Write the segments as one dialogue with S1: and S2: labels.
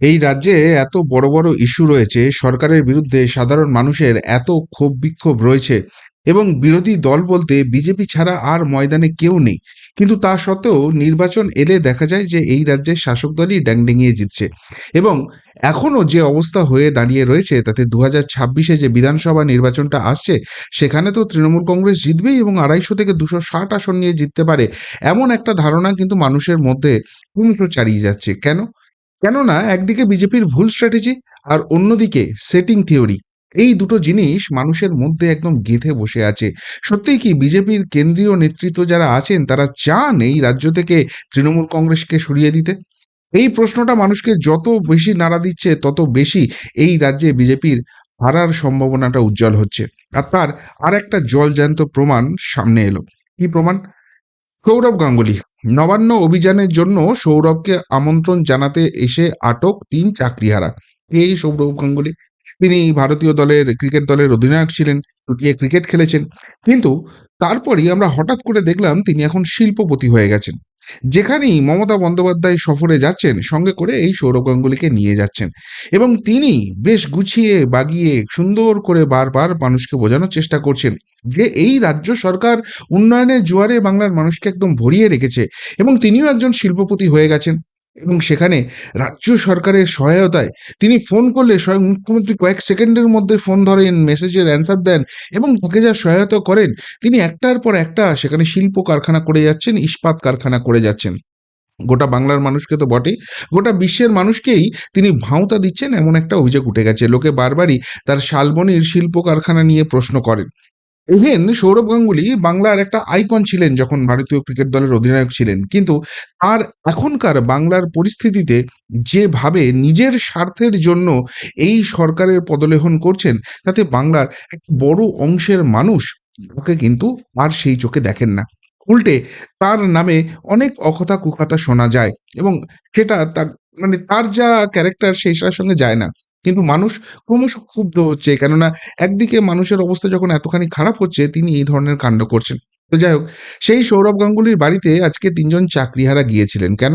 S1: এই রাজ্যে এত বড় বড় ইস্যু রয়েছে, সরকারের বিরুদ্ধে সাধারণ মানুষের এত ক্ষোভ বিক্ষোভ রয়েছে এবং বিরোধী দল বলতে বিজেপি ছাড়া আর ময়দানে কেউ নেই। কিন্তু তা সত্ত্বেও নির্বাচন এলে দেখা যায় যে এই রাজ্যের শাসক দলই ড্যাংডেঙিয়ে জিতছে এবং এখনও যে অবস্থা হয়ে দাঁড়িয়ে রয়েছে, তাতে দু হাজার ছাব্বিশে যে বিধানসভা নির্বাচনটা আসছে, সেখানে তো তৃণমূল কংগ্রেস জিতবেই এবং আড়াইশো থেকে দুশো ষাট আসন নিয়ে জিততে পারে, এমন একটা ধারণা কিন্তু মানুষের মধ্যে ক্রমশ চালিয়ে যাচ্ছে। কেন? কেননা একদিকে বিজেপির ভুল স্ট্র্যাটেজি আর অন্যদিকে সেটিং থিওরি এই দুটো জিনিস মানুষের মধ্যে একদম গেঁথে বসে আছে। সত্যিই কি বিজেপির কেন্দ্রীয় নেতৃত্ব যারা আছেন, তারা চান এই রাজ্য থেকে তৃণমূল কংগ্রেসকে সরিয়ে দিতে? এই প্রশ্নটা মানুষকে যত বেশি নাড়া দিচ্ছে, তত বেশি এই রাজ্যে বিজেপির হারার সম্ভাবনাটা উজ্জ্বল হচ্ছে। আর তার আর একটা জলজ্যান্ত প্রমাণ সামনে এলো। কি প্রমাণ? সৌরভ গাঙ্গুলি। নবান্ন অভিযানের জন্য সৌরভকে আমন্ত্রণ জানাতে এসে আটক তিন চাকরিহারা। এই সৌরভ গাঙ্গুলি। তিনি ভারতীয় দলের ক্রিকেট দলের অধিনায়ক ছিলেন, লুটিয়ে ক্রিকেট খেলেছেন। কিন্তু তারপরই আমরা হঠাৎ করে দেখলাম তিনি এখন শিল্পপতি হয়ে গেছেন। যেখানেই মমতা বন্দ্যোপাধ্যায় সফরে যাচ্ছেন, সঙ্গে করে এই সৌরভ গাঙ্গুলিকে নিয়ে যাচ্ছেন। এবং তিনি বেশ গুছিয়ে, বাগিয়ে, সুন্দর করে বারবার মানুষকে বোঝানোর চেষ্টা করছেন যে এই রাজ্য সরকার উন্নয়নের জোয়ারে বাংলার মানুষকে একদম ভরিয়ে রেখেছে এবং তিনিও একজন শিল্পপতি হয়ে গেছেন। এবং সেখানে রাজ্য সরকারের সহায়তায় তিনি ফোন করলে স্বয়ং মুখ্যমন্ত্রী কয়েক সেকেন্ডের মধ্যে ফোন ধরেন মেসেজের অ্যান্সার দেন এবং তাকে যা সহায়তা করেন, তিনি একটার পর একটা সেখানে শিল্প কারখানা করে যাচ্ছেন, ইস্পাত কারখানা করে যাচ্ছেন। গোটা বাংলার মানুষকে তো বটেই। গোটা বিশ্বের মানুষকেই তিনি ভাঁওতা দিচ্ছেন এমন একটা অভিযোগ উঠে গেছে। লোকে বারবারই তার শালবনির শিল্প কারখানা নিয়ে প্রশ্ন করেন। ইভেন সৌরভ গাঙ্গুলি বাংলার একটা আইকন ছিলেন যখন ভারতীয় ক্রিকেট দলের অধিনায়ক ছিলেন। কিন্তু আর এখনকার বাংলার পরিস্থিতিতে যেভাবে নিজের স্বার্থের জন্য এই সরকারের পদলেহন করছেন, তাতে বাংলার এক বড় অংশের মানুষ ওকে কিন্তু আর সেই চোখে দেখেন না। উল্টে তার নামে অনেক অকথা কুকথা শোনা যায় এবং সেটা তা মানে তার যা ক্যারেক্টার সেইটার সঙ্গে যায় না। কিন্তু মানুষ ক্রমশ ক্ষুব্ধ হচ্ছে, কেননা একদিকে মানুষের অবস্থা যখন এতখানি খারাপ হচ্ছে, তিনি এই ধরনের কাণ্ড করছেন। তো যাই হোক, সেই সৌরভ গাঙ্গুলির বাড়িতে আজকে তিনজন চাকরিহারা গিয়েছিলেন। কেন?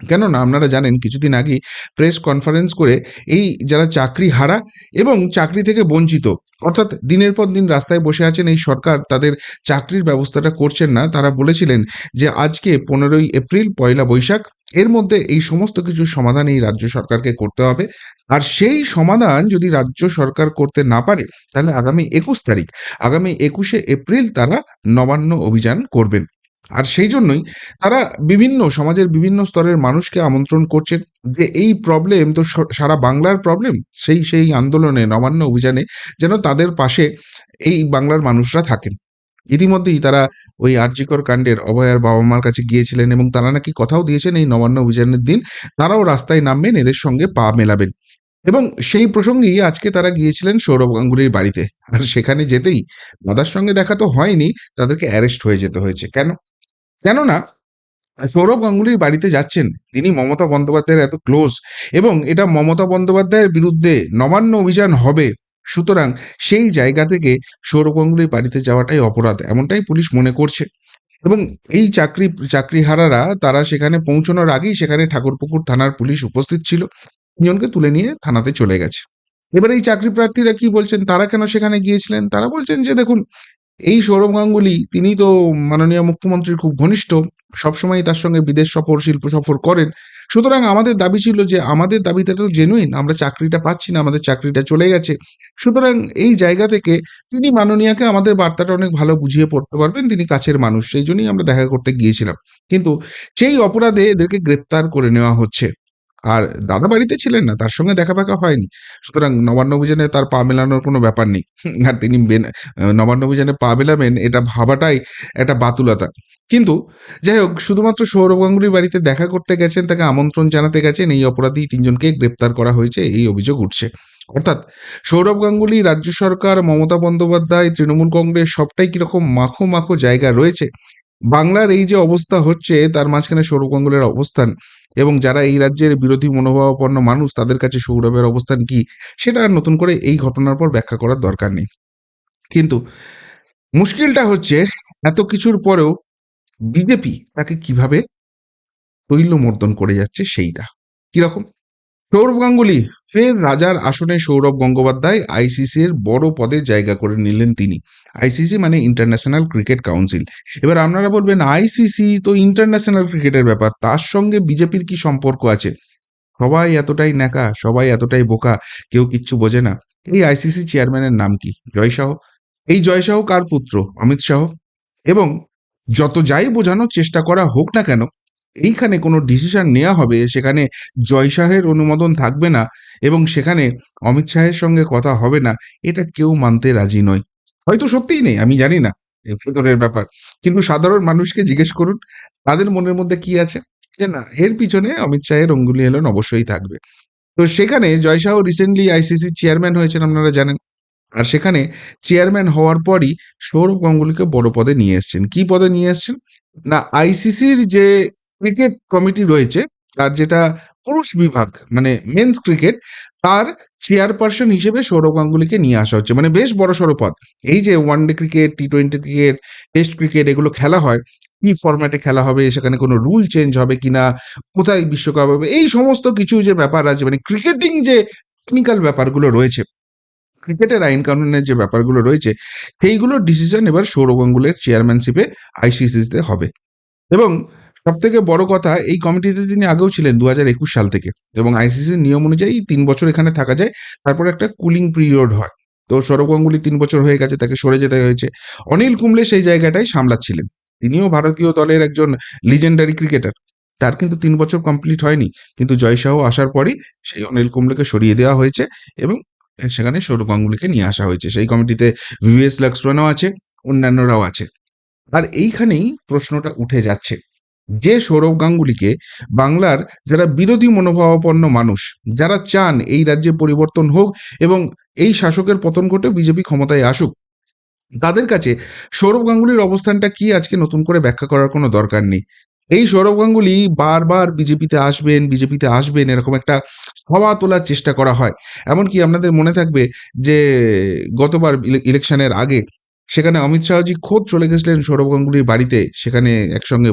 S1: কেননা আপনারা জানেন, কিছুদিন আগে প্রেস কনফারেন্স করে এই যারা চাকরি হারা এবং চাকরি থেকে বঞ্চিত, অর্থাৎ দিনের পর দিন রাস্তায় বসে আছেন এই সরকার, তাদের চাকরির ব্যবস্থাটা করছেন না। তারা বলেছিলেন যে আজকে পনেরোই এপ্রিল, পয়লা বৈশাখ এর মধ্যে এই সমস্ত কিছু সমাধান এই রাজ্য সরকারকে করতে হবে। আর সেই সমাধান যদি রাজ্য সরকার করতে না পারে, তাহলে আগামী একুশ তারিখ, আগামী একুশে এপ্রিল তারা নবান্ন অভিযান করবেন। আর সেই জন্যই তারা বিভিন্ন, সমাজের বিভিন্ন স্তরের মানুষকে আমন্ত্রণ করছেন যে এই প্রবলেম তো সারা বাংলার প্রবলেম সেই সেই আন্দোলনে, নবান্ন অভিযানে যেন তাদের পাশে এই বাংলার মানুষরা থাকেন। ইতিমধ্যেই তারা ওই আর্যিকর কাণ্ডের অভয়ার বাবা মার কাছে গিয়েছিলেন এবং তারা নাকি কথাও দিয়েছেন এই নবান্ন অভিযানের দিন, তারাও রাস্তায় নামবেন, এদের সঙ্গে পা মেলাবেন। এবং সেই প্রসঙ্গেই আজকে তারা গিয়েছিলেন সৌরভ গাঙ্গুলির বাড়িতে। আর সেখানে যেতেই দাদার সঙ্গে দেখা তো হয়নি, তাদেরকে অ্যারেস্ট হয়ে যেতে হয়েছে। কেন? কেননা সৌরভ গাঙ্গুলির বাড়িতে যাচ্ছেন। তিনি মমতা বন্দ্যোপাধ্যায়ের এত ক্লোজ এবং এটা মমতা বন্দ্যোপাধ্যায়ের বিরুদ্ধে নবান্ন অভিযান হবে। সুতরাং সেই জায়গা থেকে সৌরভ গাঙ্গুলির বাড়িতে যাওয়াটাই অপরাধ, এমনটাই পুলিশ মনে করছে। এবং এই চাকরি, চাকরিহারারা তারা সেখানে পৌঁছানোর আগেই সেখানে ঠাকুরপুকুর থানার পুলিশ উপস্থিত ছিল। তিনজনকে তুলে নিয়ে থানাতে চলে গেছে। এবার এই চাকরি প্রার্থীরা কি বলছেন? তারা কেন সেখানে গিয়েছিলেন? তারা বলছেন যে, দেখুন, এই সৌরভ গাঙ্গুলি তিনি তো মাননীয় মুখ্যমন্ত্রীর খুব ঘনিষ্ঠ সবসময় তার সঙ্গে বিদেশ সফর, শিল্প সফর করেন। সুতরাং আমাদের দাবি ছিল যে আমাদের দাবিটা তো জেনুইন আমরা চাকরিটা পাচ্ছি না, আমাদের চাকরিটা চলে গেছে। সুতরাং এই জায়গা থেকে তিনি মাননীয়াকে আমাদের বার্তাটা অনেক ভালো বুঝিয়ে পড়তে পারবেন, তিনি কাছের মানুষ, সেই জন্যই আমরা দেখা করতে গিয়েছিলাম। কিন্তু সেই অপরাধে এদেরকে গ্রেপ্তার করে নেওয়া হচ্ছে। আর দাদা বাড়িতে ছিলেন না, তার সঙ্গে দেখা ফাঁকা হয়নি। সুতরাং নবান্ন অভিযানে তার পা মেলানোর কোনো ব্যাপার নেই। আর তিনি বেন- নবান্ন অভিযানে পা মেলাবেন, এটা ভাবাটাই একটা বাতুলতা। কিন্তু যাই হোক, শুধুমাত্র সৌরভ গাঙ্গুলির বাড়িতে দেখা করতে গেছেন, তাকে আমন্ত্রণ জানাতে গেছেন, এই অপরাধী তিনজনকে গ্রেপ্তার করা হয়েছে, এই অভিযোগ উঠছে। অর্থাৎ সৌরভ গাঙ্গুলি, রাজ্য সরকার, মমতা বন্দ্যোপাধ্যায়, তৃণমূল কংগ্রেস, সবটাই কীরকম মাখো মাখো জায়গা রয়েছে বাংলার এই যে অবস্থা হচ্ছে, তার মাঝখানে সৌরভ গাঙ্গুলের অবস্থান এবং যারা এই রাজ্যের বিরোধী মনোভাবাপন্ন মানুষ, তাদের কাছে সৌরভের অবস্থান কি, সেটা আর নতুন করে এই ঘটনার পর ব্যাখ্যা করার দরকার নেই। কিন্তু মুশকিলটা হচ্ছে, এত কিছুর পরেও বিজেপি তাকে কীভাবে তৈলমর্দন করে যাচ্ছে সেইটা। কীরকম? সৌরভ গাঙ্গুলি ফের রাজার আসনে সৌরভ গঙ্গোপাধ্যায় আইসিসি এর বড় পদে জায়গা করে নিলেন তিনি। আইসিসি মানে ইন্টারন্যাশনাল ক্রিকেট কাউন্সিল এবার আপনারা বলবেন, আইসিসি তো ইন্টারন্যাশনাল ক্রিকেটের ব্যাপার, তার সঙ্গে বিজেপির কি সম্পর্ক আছে? সবাই এতটাই ন্যাকা, সবাই এতটাই বোকা, কেউ কিচ্ছু বোঝে না। এই আইসিসি চেয়ারম্যানের নাম কি? জয় শাহ। এই জয় শাহ কার পুত্র? অমিত শাহ। এবং যত যাই বোঝানোর চেষ্টা করা হোক না কেন এইখানে কোনো ডিসিশন নেওয়া হবে, সেখানে জয় শাহের অনুমোদন থাকবে না এবং সেখানে অমিত শাহের সঙ্গে কথা হবে না, এটা কেউ মানতে রাজি নয়। হয়তো সত্যিই নেই, আমি জানি না ভেতরের ব্যাপার। কিন্তু সাধারণ মানুষকে জিজ্ঞেস করুন, তাদের মনের মধ্যে কি আছে? যে না, এর পিছনে অমিত শাহের অঙ্গুলি হেলন অবশ্যই থাকবে। তো সেখানে Jay Shah recently ICC chairman হয়েছেন, আপনারা জানেন। আর সেখানে চেয়ারম্যান হওয়ার পরই সৌরভ গাঙ্গুলিকে বড় পদে নিয়ে এসছেন। কি পদে নিয়ে এসছেন? না আইসিসির যে ক্রিকেট কমিটি রয়েছে তার যেটা পুরুষ বিভাগ মানে মেন্স ক্রিকেট তার চেয়ারপারসন হিসেবে সৌরভ গাঙ্গুলিকে নিয়ে আসা হচ্ছে। মানে বেশ বড় সড়ো পদ এই যে one day cricket T twenty cricket test cricket এগুলো খেলা হয়, কি ফরম্যাটে খেলা হবে, সেখানে কোনো রুল চেঞ্জ হবে কিনা, কোথায় বিশ্বকাপ হবে, এই সমস্ত কিছু যে ব্যাপার আছে মানে ক্রিকেটিং যে টেকনিক্যাল ব্যাপারগুলো রয়েছে, ক্রিকেটের আইন কানুনের যে ব্যাপারগুলো রয়েছে সেইগুলোর ডিসিশন এবার সৌরভ গাঙ্গুলের চেয়ারম্যানশিপে আইসিসিতে হবে। এবং সব থেকে বড় কথা, এই কমিটিতে তিনি আগেও ছিলেন দু হাজার একুশ সাল থেকে এবং আইসিসির নিয়ম অনুযায়ী তিন বছর এখানে থাকা যায়। তারপর একটা কুলিং পিরিয়ড হয়। তো সৌরভ গাঙ্গুলি তিন বছর হয়ে গেছে, তাকে সরে যেতে হয়েছে। অনিল কুম্বলে সেই জায়গাটাই সামলাচ্ছিলেন। তিনিও ভারতীয় দলের একজন লিজেন্ডারি ক্রিকেটার তার কিন্তু তিন বছর কমপ্লিট হয়নি। কিন্তু জয় শাহ আসার পরই সেই অনিল কুম্বলেকে সরিয়ে দেওয়া হয়েছে এবং সেখানে সৌরভ গাঙ্গুলিকে নিয়ে আসা হয়েছে। সেই কমিটিতে ভিভিএস লক্সমানও আছে, অন্যান্যরাও আছে। আর এইখানেই প্রশ্নটা উঠে যাচ্ছে। যে সৌরভ গাঙ্গুলিকে বাংলার যারা বিরোধী মনোভাবাপন্ন মানুষ, যারা চান এই রাজ্যে পরিবর্তন হোক এবং এই শাসকের পতন ঘটে বিজেপি ক্ষমতায় আসুক, তাদের কাছে সৌরভ গাঙ্গুলির অবস্থানটা কি আজকে নতুন করে ব্যাখ্যা করার কোনো দরকার নেই। এই সৌরভ গাঙ্গুলি বারবার বিজেপিতে আসবেন বিজেপিতে আসবেন এরকম একটা হওয়া তোলার চেষ্টা করা হয়। এমনকি আপনাদের মনে থাকবে যে গতবার ইলে- ইলেকশনের আগে সেখানে অমিত শাহজি খোদ চলে গেছিলেন সৌরভ গাঙ্গুলির বাড়িতে। সেখানে একসঙ্গে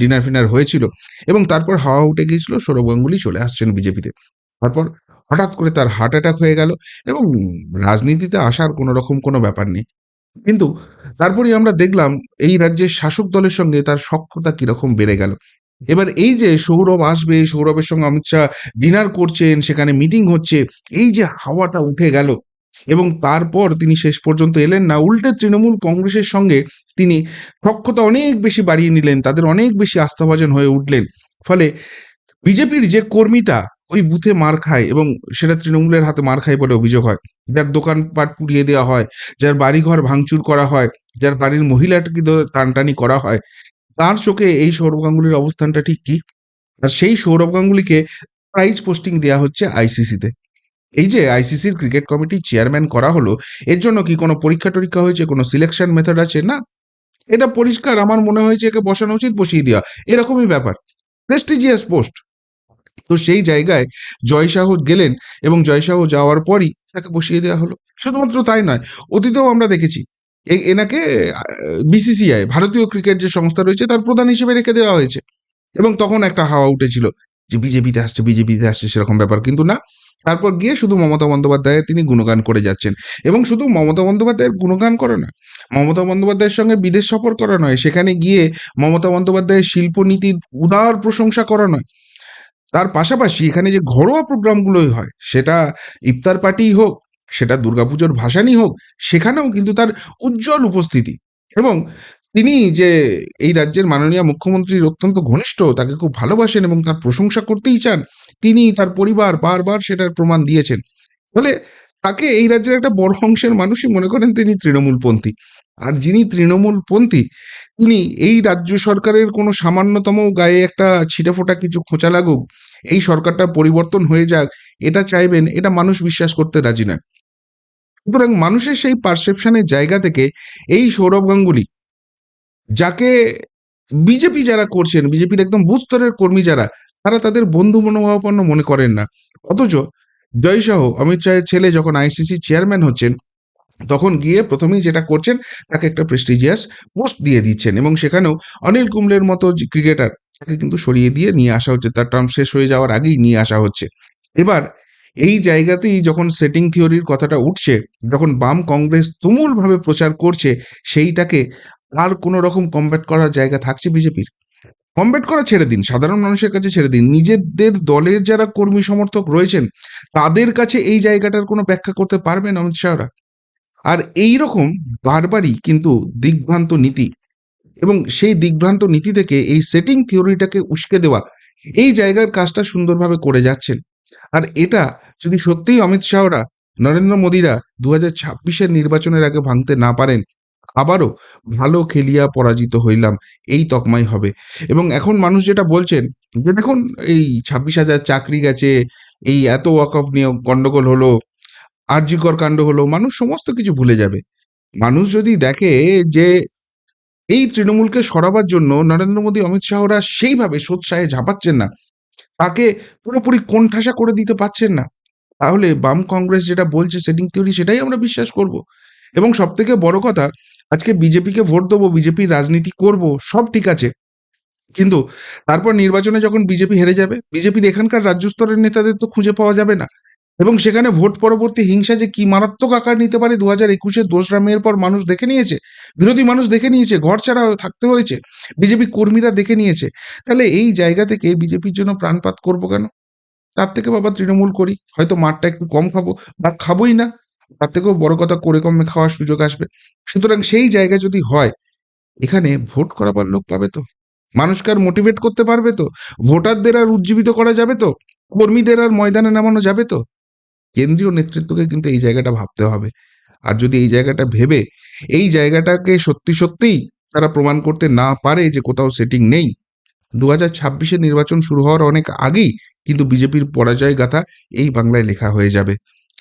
S1: ডিনার ফিনার হয়েছিল এবং তারপর হাওয়া উঠে গিয়েছিল, সৌরভ গাঙ্গুলি চলে আসছেন বিজেপিতে। তারপর হঠাৎ করে তার হার্ট অ্যাটাক হয়ে গেল এবং রাজনীতিতে আসার কোনো রকম কোনো ব্যাপার নেই। কিন্তু তারপরেই আমরা দেখলাম এই রাজ্যের শাসক দলের সঙ্গে তার সক্ষতা কীরকম বেড়ে গেল। এবার এই যে সৌরভ আসবে, সৌরভের সঙ্গে অমিত শাহ ডিনার করছেন, সেখানে মিটিং হচ্ছে, এই যে হাওয়াটা উঠে গেল এবং তারপর তিনি শেষ পর্যন্ত এলেন না। উল্টে তৃণমূল কংগ্রেসের সঙ্গে তিনি সক্ষতা অনেক বেশি বাড়িয়ে নিলেন, তাদের অনেক বেশি আস্থাভাজন হয়ে উঠলেন। ফলে বিজেপির যে কর্মীটা ওই বুথে মার খায় এবং সেটা তৃণমূলের হাতে মার খায় বলে অভিযোগ হয়। যার দোকানপাট পুড়িয়ে দেওয়া হয়, যার বাড়িঘর ভাঙচুর করা হয়, যার বাড়ির মহিলাটাকে টানটানি করা হয়, তার চোখে এই সৌরভ গাঙ্গুলির অবস্থানটা ঠিক কি? আর সেই সৌরভ গাঙ্গুলিকে প্রাইজ পোস্টিং দেওয়া হচ্ছে আইসিসিতে এই যে আইসিসির ক্রিকেট কমিটির চেয়ারম্যান করা হলো, এর জন্য কি কোনো পরীক্ষা টরীক্ষা হয়েছে, কোনো সিলেকশন মেথড আছে? না। এটা পরিষ্কার আমার মনে হয়েছে একে বসানো উচিত, বসিয়ে দেওয়া। এরকমই ব্যাপার। প্রেস্টিজিয়াস পোস্ট তো সেই জায়গায় জয় শাহ গেলেন এবং জয় শাহ যাওয়ার পরই তাকে বসিয়ে দেওয়া হলো। শুধুমাত্র তাই নয়, অতীতেও আমরা দেখেছি এনাকে বিসিসিআই ভারতীয় ক্রিকেট যে সংস্থা রয়েছে, তার প্রধান হিসেবে রেখে দেওয়া হয়েছে। এবং তখন একটা হাওয়া উঠেছিল যে, বিজেপিতে আসছে বিজেপিতে আসছে, সেরকম ব্যাপার কিন্তু না। তারপর গিয়ে শুধু মমতা বন্দ্যোপাধ্যায়ের তিনি গুণগান করে যাচ্ছেন। এবং শুধু মমতা বন্দ্যোপাধ্যায়ের গুণগান করে না, মমতা বন্দ্যোপাধ্যায়ের সঙ্গে বিদেশ সফর করা নয়, সেখানে গিয়ে মমতা বন্দ্যোপাধ্যায়ের শিল্পনীতির উদার প্রশংসা করা নয়। তার পাশাপাশি এখানে যে ঘরোয়া প্রোগ্রামগুলোই হয়, সেটা ইফতার পার্টিই হোক, সেটা দুর্গাপুজোর ভাসানই হোক, সেখানেও কিন্তু তার উজ্জ্বল উপস্থিতি। এবং তিনি যে এই রাজ্যের মাননীয় মুখ্যমন্ত্রীর অত্যন্ত ঘনিষ্ঠ, তাকে খুব ভালোবাসেন এবং তার প্রশংসা করতেই চান তিনি তার পরিবার বারবার সেটার প্রমাণ দিয়েছেন। ফলে তাকে এই রাজ্যের একটা বড় অংশের মানুষই মনে করেন তিনি তৃণমূলপন্থী। আর যিনি তৃণমূলপন্থী, তিনি এই রাজ্য সরকারের কোনো সামান্যতম গায়ে একটা ছিটেফোঁটা কিছু খোঁচা লাগুক, এই সরকারটা পরিবর্তন হয়ে যাক, এটা চাইবেন, এটা মানুষ বিশ্বাস করতে রাজি নয়। সুতরাং মানুষের সেই পারসেপশনের জায়গা থেকে এই সৌরভ গাঙ্গুলি, যাকে বিজেপি যারা করছেন, বিজেপির একদম বুস্তরের কর্মী যারা তারা তাদের বন্ধু মনোভাবাপন্ন মনে করেন না। অথচ জয় শাহ, অমিত শাহের ছেলে যখন আইসিসি চেয়ারম্যান হচ্ছেন, তখন গিয়ে প্রথমেই যেটা করছেন, তাকে একটা প্রেস্টিজিয়াস পোস্ট দিয়ে দিচ্ছেন এবং সেখানেও অনিল কুম্বলের মতো ক্রিকেটার তাকে কিন্তু সরিয়ে দিয়ে নিয়ে আসা হচ্ছে। তার টার্ম শেষ হয়ে যাওয়ার আগেই নিয়ে আসা হচ্ছে। এবার এই জায়গাতেই যখন সেটিং থিওরির কথাটা উঠছে, যখন বাম কংগ্রেস তুমুলভাবে প্রচার করছে, সেইটাকে আর কোনো রকম কমব্যাট করার জায়গা থাকছে বিজেপির? কমব্যাট করা ছেড়ে দিন, সাধারণ মানুষের কাছে ছেড়ে দিন। নিজেদের দলের যারা কর্মী সমর্থক রয়েছেন, তাদের কাছে এই জায়গাটার কোনো ব্যাখ্যা করতে পারবেন অমিত শাহরা? আর এই রকম বারবারই কিন্তু দিগ্ভ্রান্ত নীতি এবং সেই দিগ্ভ্রান্ত নীতি থেকে এই সেটিং থিওরিটাকে উস্কে দেওয়া, এই জায়গার কাজটা সুন্দরভাবে করে যাচ্ছেন। আর এটা যদি সত্যিই অমিত শাহরা, নরেন্দ্র মোদীরা দু হাজার নির্বাচনের আগে ভাঙতে না পারেন আবারও ভালো খেলিয়া পরাজিত হইলাম, এই তকমাই হবে। এবং এখন মানুষ যেটা বলছেন, যে দেখুন, এই ছাব্বিশ হাজার চাকরি গেছে, এই এত ওয়াকফ নিয়ে গন্ডগোল হলো, আরজিকর কাণ্ড হলো, মানুষ সমস্ত কিছু ভুলে যাবে। মানুষ যদি দেখে যে এই তৃণমূলকে সরাবার জন্য নরেন্দ্র মোদী, অমিত শাহরা সেইভাবে সোৎসাহে ঝাঁপাচ্ছেন না, তাকে পুরোপুরি কোণঠাসা করে দিতে পারছেন না, তাহলে বাম কংগ্রেস যেটা বলছে, সেটিং থিওরি সেটাই আমরা বিশ্বাস করব। এবং সব থেকে বড় কথা আজকে বিজেপিকে ভোট দেবো, বিজেপির রাজনীতি করব, সব ঠিক আছে। কিন্তু তারপর নির্বাচনে যখন বিজেপি হেরে যাবে, বিজেপির এখানকার রাজ্য স্তরের নেতাদের তো খুঁজে পাওয়া যাবে না। এবং সেখানে ভোট পরবর্তী হিংসা যে কি মারাত্মক আকার নিতে পারে দু হাজার একুশের দোসরা মেয়ের পর মানুষ দেখে নিয়েছে, বিরোধী মানুষ দেখে নিয়েছে, ঘর ছাড়া থাকতে হয়েছে, বিজেপি কর্মীরা দেখে নিয়েছে। তাহলে এই জায়গা থেকে বিজেপির জন্য প্রাণপাত করব কেন? তার থেকে বাবা তৃণমূল করি, হয়তো মাঠটা একটু কম খাব, বা খাবোই না। তার থেকেও বড় কথা করে কমে খাওয়ার সুযোগ আসবে। সুতরাং সেই জায়গা যদি হয়, এখানে ভোট করাবার লোক পাবে তো? মানুষকে আর মোটিভেট করতে পারবে তো? ভোটারদের আর উজ্জীবিত করা যাবে তো? কর্মীদের আর ময়দানে নামানো যাবে তো? কেন্দ্রীয় নেতৃত্বকে কিন্তু এই জায়গাটা ভাবতে হবে। আর যদি এই জায়গাটা ভেবে, এই জায়গাটাকে সত্যি সত্যিই তারা প্রমাণ করতে না পারে যে কোথাও সেটিং নেই দু হাজার নির্বাচন শুরু হওয়ার অনেক আগেই কিন্তু বিজেপির পরাজয় গাথা এই বাংলায় লেখা হয়ে যাবে।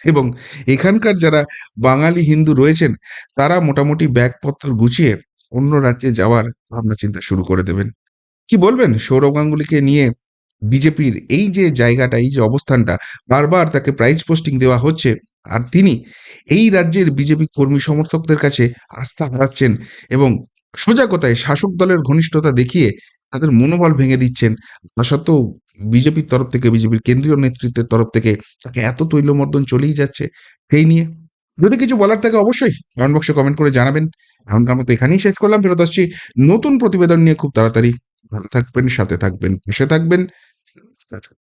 S1: এবং এখানকার যারা বাঙালি হিন্দু রয়েছেন, তারা মোটামুটি ব্যাগপত্র গুছিয়ে অন্য রাজ্যে যাওয়ার ভাবনা চিন্তা শুরু করে দেবেন। কি বলবেন? সৌরভ গাঙ্গুলিকে নিয়ে বিজেপির এই যে জায়গাটা, এই যে অবস্থানটা, বারবার তাকে প্রাইজ পোস্টিং দেওয়া হচ্ছে আর তিনি এই রাজ্যের বিজেপি কর্মী সমর্থকদের কাছে আস্থা হারাচ্ছেন এবং সোজা কথায় শাসক দলের ঘনিষ্ঠতা দেখিয়ে তাদের মনোবল ভেঙে দিচ্ছেন। তা সত্ত্বেও বিজেপির তরফ থেকে, বিজেপির কেন্দ্রীয় নেতৃত্বের তরফ থেকে তাকে এত তৈলমর্দন চলেই যাচ্ছে সেই নিয়ে। যদি কিছু বলার থাকে অবশ্যই কমেন্ট বক্সে কমেন্ট করে জানাবেন। এখনকার মতো এখানেই শেষ করলাম। ফেরত আসছি নতুন প্রতিবেদন নিয়ে। খুব তাড়াতাড়ি ভালো থাকবেন, সাথে থাকবেন, পাশে থাকবেন।